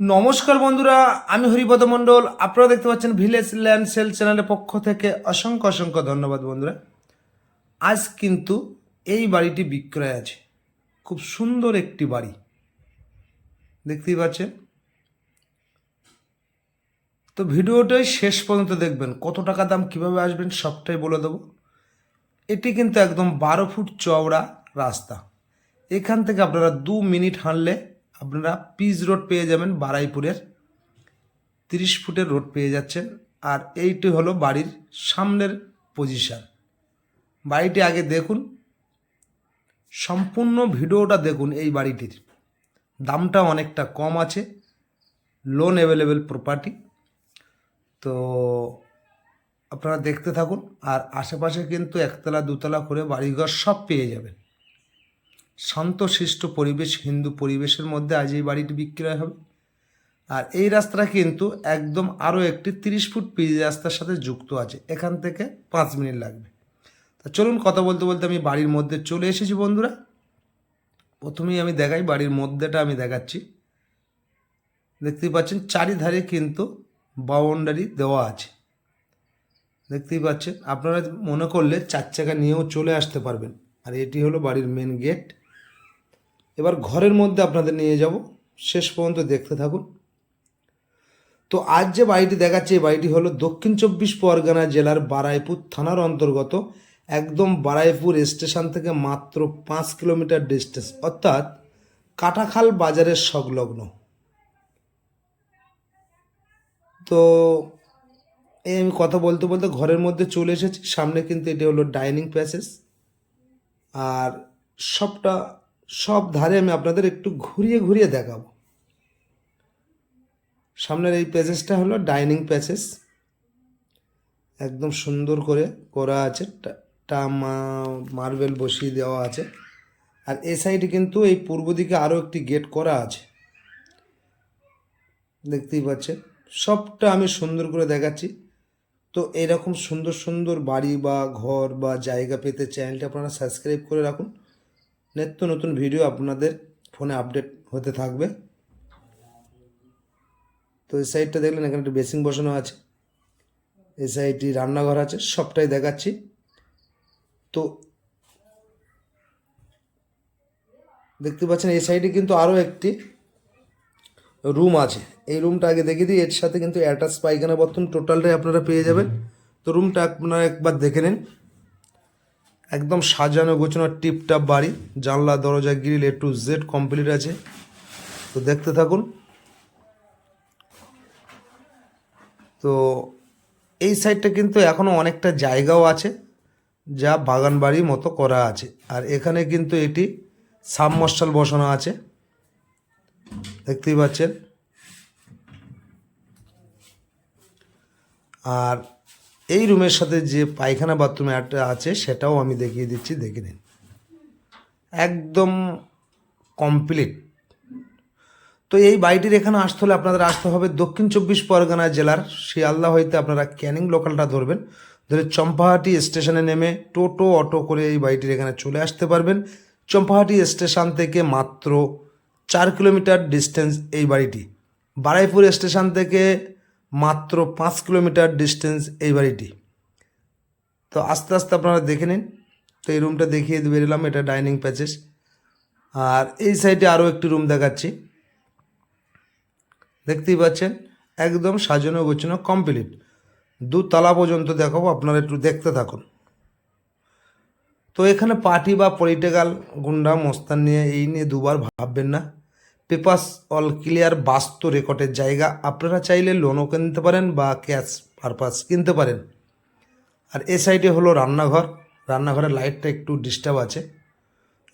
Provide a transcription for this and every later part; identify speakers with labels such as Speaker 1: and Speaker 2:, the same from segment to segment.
Speaker 1: নমস্কার বন্ধুরা, আমি হরিপদ মণ্ডল। আপনারা দেখতে পাচ্ছেন ভিলেজ ল্যান্ড সেল চ্যানেলের পক্ষ থেকে অসংখ্য অসংখ্য ধন্যবাদ বন্ধুরা। আজ কিন্তু এই বাড়িটি বিক্রয় আছে। খুব সুন্দর একটি বাড়ি। দেখতেই পাচ্ছেন? তো ভিডিওটাই শেষ পর্যন্ত দেখবেন। কত টাকা দাম, কীভাবে আসবেন সবটাই বলে দেবো। এটি কিন্তু একদম বারো ফুট চওড়া রাস্তা। এখান থেকে আপনারা দু মিনিট হাঁটলে আপনারা পিচ রোড পেয়ে যাবেন বারাইপুরের। তিরিশ ফুটের রোড পেয়ে যাচ্ছেন। আর এইটি হলো বাড়ির সামনের পজিশান। বাড়িটি আগে দেখুন। সম্পূর্ণ ভিডিওটা দেখুন এই বাড়িটির। দামটা অনেকটা কম আছে। লোন অ্যাভেলেবেল প্রপার্টি তো আপনারা দেখতে থাকুন। আর আশেপাশে কিন্তু একতলা, দুতলা করে বাড়িঘর সব পেয়ে যাবেন। শান্তশিষ্ট পরিবেশ, হিন্দু পরিবেশের মধ্যে আজ এই বাড়িটি বিক্রয় হবে। আর এই রাস্তাটা কিন্তু একদম আরও একটি তিরিশ ফুট পিচ রাস্তার সাথে যুক্ত আছে। এখান থেকে পাঁচ মিনিট লাগবে। তা চলুন কথা বলতে বলতে আমি বাড়ির মধ্যে চলে এসেছি বন্ধুরা। প্রথমেই আমি দেখাই, বাড়ির মধ্যেটা আমি দেখাচ্ছি। দেখতেই পাচ্ছেন, চারিধারে কিন্তু বাউন্ডারি দেওয়া আছে। দেখতেই পাচ্ছেন, আপনারা মনে করলে চার চাকা নিয়েও চলে আসতে পারবেন। আর এটি হলো বাড়ির মেন গেট এবার ঘরের মধ্যে আপনাদের নিয়ে যাব। শেষ পর্যন্ত দেখতে থাকুন। তো আজ যে বাড়িটি দেখাচ্ছে, এই বাড়িটি হলো দক্ষিণ চব্বিশ পরগনা জেলার বারাইপুর থানার অন্তর্গত, একদম বারাইপুর স্টেশন থেকে মাত্র পাঁচ কিলোমিটার ডিস্টেন্স, অর্থাৎ কাটাখাল বাজারের সংলগ্ন। তো এই আমি কথা বলতে বলতে ঘরের মধ্যে চলে এসেছি, সামনে কিন্তু এটি হলো ডাইনিং প্যাসেজ আর সবটা সব ধারে আমি আপনাদের একটু ঘুরিয়ে ঘুরিয়ে দেখাবো। সামনের এই প্যাসেজটা হলো ডাইনিং প্যাসেজ। একদম সুন্দর করে করা আছে। টা- টা মার্বেল বসিয়ে দেওয়া আছে। আর এ সাইডে কিন্তু এই পূর্ব দিকে আরও একটি গেট করা আছে। দেখতেই পাচ্ছেন। সবটা আমি সুন্দর করে দেখাচ্ছি। তো এরকম সুন্দর সুন্দর বাড়ি বা ঘর বা জায়গা পেতে চ্যানেলটা আপনারা সাবস্ক্রাইব করে রাখুন। নিত্য নতুন ভিডিও আপনাদের ফোনে আপডেট হতে থাকবে। তো এই সাইডটা দেখলেন, এখানে একটা বেসিং বসানো আছে। এই সাইডটি রান্নাঘর আছে, সবটাই দেখাচ্ছি। তো দেখতে পাচ্ছেন, এই সাইডে কিন্তু আরও একটি রুম আছে। এই রুমটা আগে দেখিয়ে দিই, এর সাথে কিন্তু অ্যাটাচ পায়খানা বাথরুম টোটালটাই আপনারা পেয়ে যাবেন। তো রুমটা আপনারা একবার দেখে নিন। একদম সাজানো গোছানো টিপটাপ বাড়ি, জানলা, দরজা, grill A to Z complete আছে। তো দেখতে থাকুন। তো এই সাইডটা কিন্তু এখনও অনেকটা জায়গাও আছে, যা বাগান বাড়ির মতো করা আছে। আর এখানে কিন্তু এটি সাবমার্শাল বসানো আছে। দেখতেই পাচ্ছেন। আর এই রুমের সাথে যে পায়খানা বাথরুম একটা আছে, সেটাও আমি দেখিয়ে দিচ্ছি, দেখে নিন। একদম কমপ্লিট। তো এই বাড়িটির এখানে আসতে হলে আপনাদের আসতে হবে দক্ষিণ চব্বিশ পরগনা জেলার শিয়ালদা হইতে আপনারা ক্যানিং লোকালটা ধরবেন। ধরে চম্পাহাটি স্টেশনে নেমে টোটো, অটো করে এই বাড়িটির এখানে চলে আসতে পারবেন। চম্পাহাটি স্টেশন থেকে মাত্র চার কিলোমিটার ডিস্টেন্স এই বাড়িটি। বারাইপুর স্টেশন থেকে মাত্র পাঁচ কিলোমিটার ডিস্টেন্স এই বাড়িটি। তো আস্তে আস্তে আপনারা দেখে নিন। তো এই রুমটা দেখিয়ে বেরোলাম, এটা ডাইনিং প্যাচেস আর এই সাইডে আরও একটি রুম দেখাচ্ছি। দেখতেই পাচ্ছেন, একদম সাজানো গোছানো কমপ্লিট দুতলা পর্যন্ত দেখাবো, আপনারা একটু দেখতে থাকুন। তো এখানে পার্টি বা পলিটিক্যাল গুন্ডা মস্তান নিয়ে, এই নিয়ে দুবার ভাববেন না। পেপাস অল ক্লিয়ার বাস্তু রেকর্ডের জায়গা। আপনারা চাইলে লোনও কিনতে পারেন বা ক্যাশ পারপাস কিনতে পারেন। আর এ সাইডে হলো রান্নাঘর। রান্নাঘরের লাইটটা একটু ডিস্টার্ব আছে।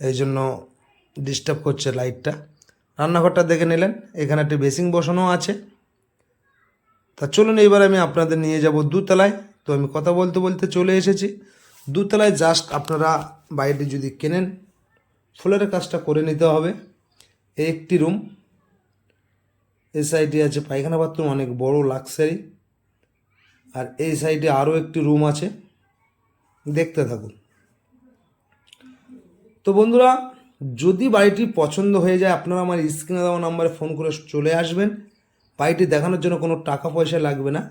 Speaker 1: এই জন্য ডিস্টার্ব করছে লাইটটা রান্নাঘরটা দেখে নিলেন। এখানে একটা বেসিং বসানো আছে। তা চলুন এবার আমি আপনাদের নিয়ে যাব দুতলায়। তো আমি কথা বলতে বলতে চলে এসেছি। দুতলায় জাস্ট আপনারা বাইরে যদি কেনেন, ফুলের কাজটা করে নিতে হবে। এই একটি রুম, এই সাইডে আছে পায়খানা বাথরুম, অনেক বড় লাক্সারি, আর এই সাইডে আরও একটি রুম আছে। দেখতে থাকুন। তো বন্ধুরা, যদি বাড়িটি পছন্দ হয়ে যায়, আপনারা আমার স্ক্রিনে দেওয়া নাম্বারে ফোন করে চলে আসবেন। বাড়িটি দেখানোর জন্য কোনো টাকা পয়সা লাগবে না।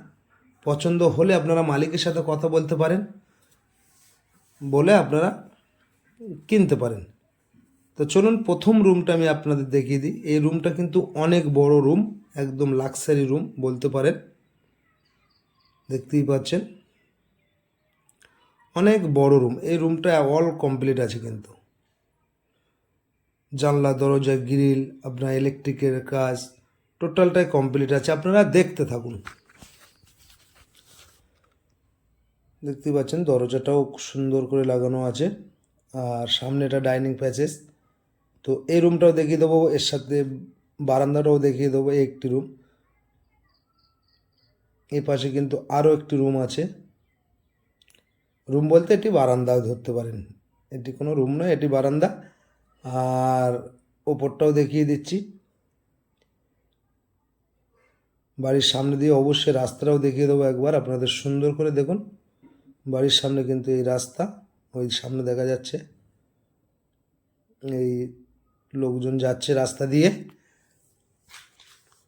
Speaker 1: পছন্দ হলে আপনারা মালিকের সাথে কথা বলতে পারেন, বলে আপনারা কিনতে পারেন। তো চলুন প্রথম রুমটা আমি আপনাদের দেখিয়ে দিই। এই রুমটা কিন্তু অনেক বড় রুম একদম লাক্সারি রুম বলতে পারেন। দেখতেই পাচ্ছেন। অনেক বড় রুম এই রুমটা অল কমপ্লিট আছে কিন্তু। জানলা, দরজা গ্রিল আপনার ইলেকট্রিকের কাজ টোটালটাই কমপ্লিট আছে। আপনারা দেখতে থাকুন। দেখতেই পাচ্ছেন, দরজাটাও সুন্দর করে লাগানো আছে। আর সামনে এটা ডাইনিং প্যাসেজ তো এই রুমটাও দেখিয়ে দেবো, এর সাথে বারান্দাটাও দেখিয়ে দেবো একটি রুম এই পাশে কিন্তু আরও একটি রুম আছে। রুম বলতে এটি বারান্দাও ধরতে পারেন। এটি কোনো রুম নয়, এটি বারান্দা। আর ওপরটাও দেখিয়ে দিচ্ছি। বাড়ির সামনে দিয়ে অবশ্যই রাস্তাটাও দেখিয়ে দেবো একবার, আপনাদের সুন্দর করে দেখুন। বাড়ির সামনে কিন্তু এই রাস্তা, ওই সামনে দেখা যাচ্ছে। এই লোকজন যাচ্ছে রাস্তা দিয়ে।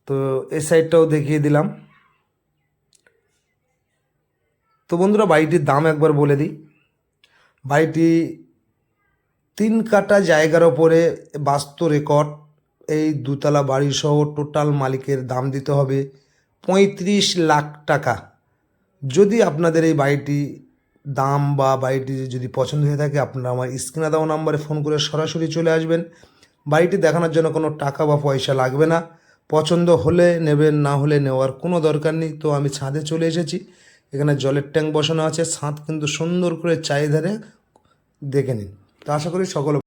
Speaker 1: তো এই সাইডটাও দেখিয়ে দিলাম। তো বন্ধুরা, বাড়িটির দাম একবার বলে দিই। বাড়িটি তিন কাটা জায়গার ওপরে বাস্তু রেকর্ড এই দুতলা বাড়ি সহ টোটাল মালিকের দাম দিতে হবে পঁয়ত্রিশ লাখ টাকা। যদি আপনাদের এই বাড়িটি দাম বা বাড়িটি যদি পছন্দ হয়ে থাকে, আপনারা আমার স্ক্রিনে দেওয়া নাম্বারে ফোন করে সরাসরি চলে আসবেন। বাড়িটি দেখানোর জন্য কোনো টাকা বা পয়সা লাগবে না। পছন্দ হলে নেবেন, না হলে নেওয়ার কোনো দরকার নেই। তো আমি ছাদে চলে এসেছি। এখানে জলের ট্যাঙ্ক বসানো আছে। ছাদ কিন্তু সুন্দর করে চারিধারে দেখে নিন। তো আশা করি সকলে